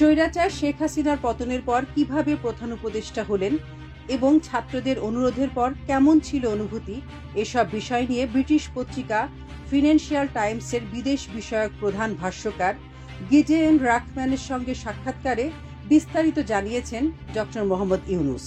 স্বৈরাচার শেখ হাসিনার পতনের পর কীভাবে প্রধান উপদেষ্টা হলেন এবং ছাত্রদের অনুরোধের পর কেমন ছিল অনুভূতি, এসব বিষয় নিয়ে ব্রিটিশ পত্রিকা ফিনান্সিয়াল টাইমসের বিদেশ বিষয়ক প্রধান ভাষ্যকার গিজেন রাখম্যানের সঙ্গে সাক্ষাৎকারে বিস্তারিত জানিয়েছেন ডক্টর মোহাম্মদ ইউনুস।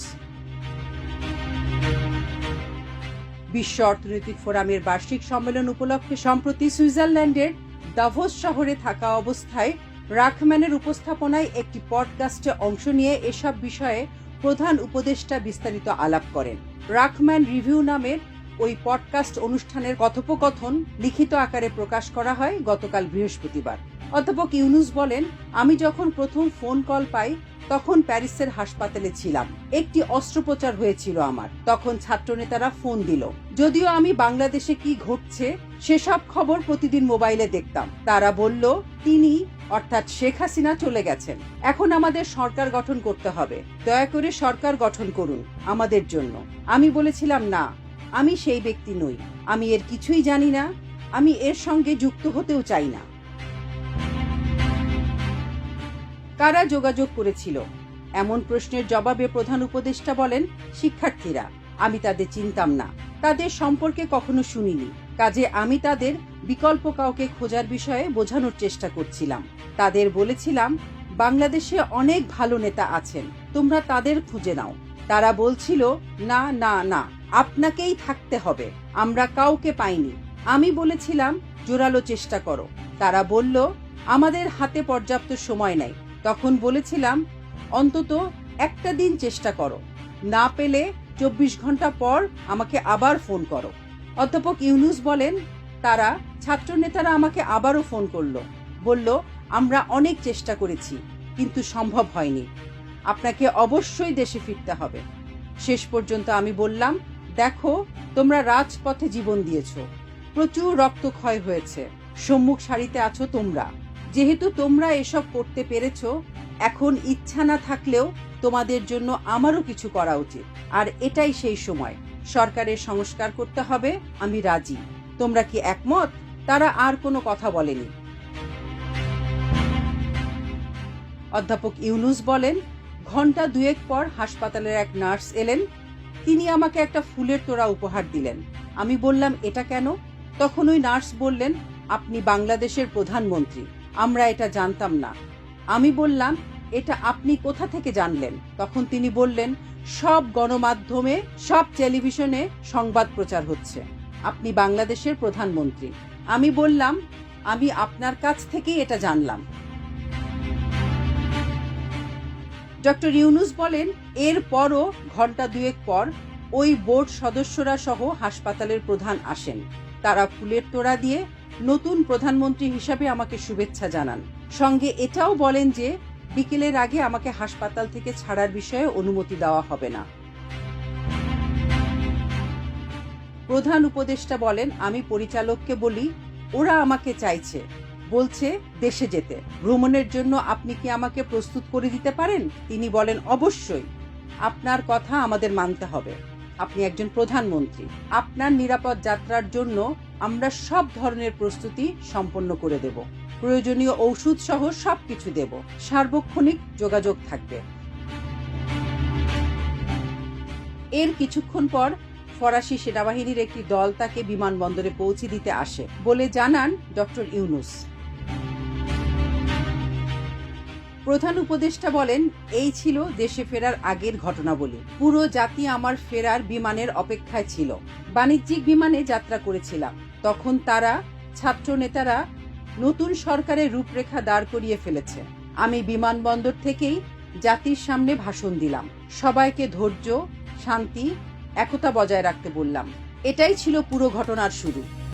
বিশ্ব অর্থনৈতিক ফোরামের বার্ষিক সম্মেলন উপলক্ষে সম্প্রতি সুইজারল্যান্ডের দাভোস শহরে থাকা অবস্থায় রাখম্যানের উপস্থাপনায় একটি পডকাস্টে অংশ নিয়ে এসব বিষয়ে প্রধান উপদেষ্টা বিস্তারিত আলাপ করেন। রাখম্যান রিভিউ নামের ওই পডকাস্ট অনুষ্ঠানের কথোপকথন লিখিত আকারে প্রকাশ করা হয় গতকাল বৃহস্পতিবার। অধ্যাপক ইউনুস বলেন, আমি যখন প্রথম ফোন কল পাই, তখন প্যারিসের হাসপাতালে ছিলাম। একটি অস্ত্রোপচার হয়েছিল আমার। তখন ছাত্রনেতারা ফোন দিল। যদিও আমি বাংলাদেশে কি ঘটছে, সেসব খবর প্রতিদিন মোবাইলে দেখতাম। তারা বলল, তিনি অর্থাৎ শেখ হাসিনা চলে গেছেন। এখন আমাদের সরকার গঠন করতে হবে। দয়া করে সরকার গঠন করুন আমাদের জন্য। আমি বলেছিলাম, না, আমি সেই ব্যক্তি নই। আমি এর কিছুই জানি না। আমি এর সঙ্গে যুক্ত হতেও চাই না। কারা যোগাযোগ করেছিল? এমন প্রশ্নের জবাবে প্রধান উপদেষ্টা বলেন, শিক্ষার্থীরা। আমি তাদের চিনতাম না। তাদের সম্পর্কে কখনো শুনিনি। কাজে আমি তাদের বিকল্প কাউকে খোঁজার বিষয়ে বোঝানোর চেষ্টা করছিলাম। তাদের বলেছিলাম, বাংলাদেশে অনেক ভালো নেতা আছেন, তোমরা তাদের খুঁজে নাও। তারা বলছিল, না না না, আপনাকেই থাকতে হবে, আমরা কাউকে পাইনি। আমি বলেছিলাম, জোরালো চেষ্টা করো। তারা বলল, আমাদের হাতে পর্যাপ্ত সময় নেই। তখন বলেছিলাম, অন্তত একটা দিন চেষ্টা করো। না পেলে চব্বিশ ঘণ্টা পর আমাকে আবার ফোন করো। অধ্যাপক ইউনুস বলেন, তারা, ছাত্রনেতারা আমাকে আবারও ফোন করল। বলল, আমরা অনেক চেষ্টা করেছি, কিন্তু সম্ভব হয়নি। আপনাকে অবশ্যই দেশে ফিরতে হবে। শেষ পর্যন্ত আমি বললাম, দেখো, তোমরা রাজপথে জীবন দিয়েছ। প্রচুর রক্তক্ষয় হয়েছে। সম্মুখ সারিতে আছো তোমরা। যেহেতু তোমরা এসব করতে পেরেছ, এখন ইচ্ছা না থাকলেও তোমাদের জন্য আমারও কিছু করা উচিত। আর এটাই সেই সময়। সরকারের সংস্কার করতে হবে, আমি রাজি। তোমরা কি একমত? তারা আর কোনো কথা বলেনি। অধ্যাপক ইউনুস বলেন ঘণ্টা দুয়েক পর হাসপাতালের এক নার্স এলেন, তিনি আমাকে একটা ফুলের তোড়া উপহার দিলেন। আমি বললাম, এটা কেন? তখন ওই নার্স বললেন, আপনি বাংলাদেশের প্রধানমন্ত্রী, আমরা এটা জানতাম না। আমি বললাম এটা আপনি কোথা থেকে জানলেন? তখন তিনি বললেন, সব গণমাধ্যমে, সব টেলিভিশনে সংবাদ প্রচার হচ্ছে। আপনি বাংলাদেশের প্রধানমন্ত্রী। আমি বললাম, আমি আপনার কাছ থেকেই এটা জানলাম। ডক্টর ইউনুস বলেন, এর পরও ঘণ্টা দুয়েক পর ওই বোর্ড সদস্যরা সহ হাসপাতালের প্রধান আসেন। তারা ফুলের তোড়া দিয়ে নতুন প্রধানমন্ত্রী হিসাবে আমাকে শুভেচ্ছা জানান। সঙ্গে এটাও বলেন যে বিকেলের আগে আমাকে হাসপাতাল থেকে ছাড়ার বিষয়ে অনুমতি দেওয়া হবে না। প্রধান উপদেষ্টা বলেন, আমি পরিচালককে বলি, ওরা আমাকে চাইছে। বলছে, দেশে যেতে। ভ্রমণের জন্য আপনি কি আমাকে প্রস্তুত করে দিতে পারেন? তিনি বলেন, অবশ্যই। আপনার কথা আমাদের মানতে হবে। আপনি একজন প্রধানমন্ত্রী। আপনার নিরাপদ যাত্রার জন্য আমরা সব ধরনের প্রস্তুতি সম্পন্ন করে দেব। প্রয়োজনীয় ঔষধ সহ সবকিছু দেব। সার্বক্ষণিক যোগাযোগ থাকবে। এর কিছুক্ষণ পর ফরাসি সেনাবাহিনীর একটি দল তাকে বিমানবন্দরে পৌঁছে দিতে আসে বলে জানান ডক্টর ইউনুস। প্রধান উপদেষ্টা বলেন, এই ছিল দেশে ফেরার আগের ঘটনাবলী। পুরো জাতি আমার ফেরার বিমানের অপেক্ষায় ছিল। বাণিজ্যিক বিমানে যাত্রা করেছিলাম। তখন তারা ছাত্র নেতারা নতুন সরকারের রূপরেখা দাঁড় করিয়ে ফেলেছে। আমি বিমানবন্দর থেকেই জাতির সামনে ভাষণ দিলাম। সবাইকে ধৈর্য, শান্তি, একতা বজায় রাখতে বললাম। এটাই ছিল পুরো ঘটনার শুরু।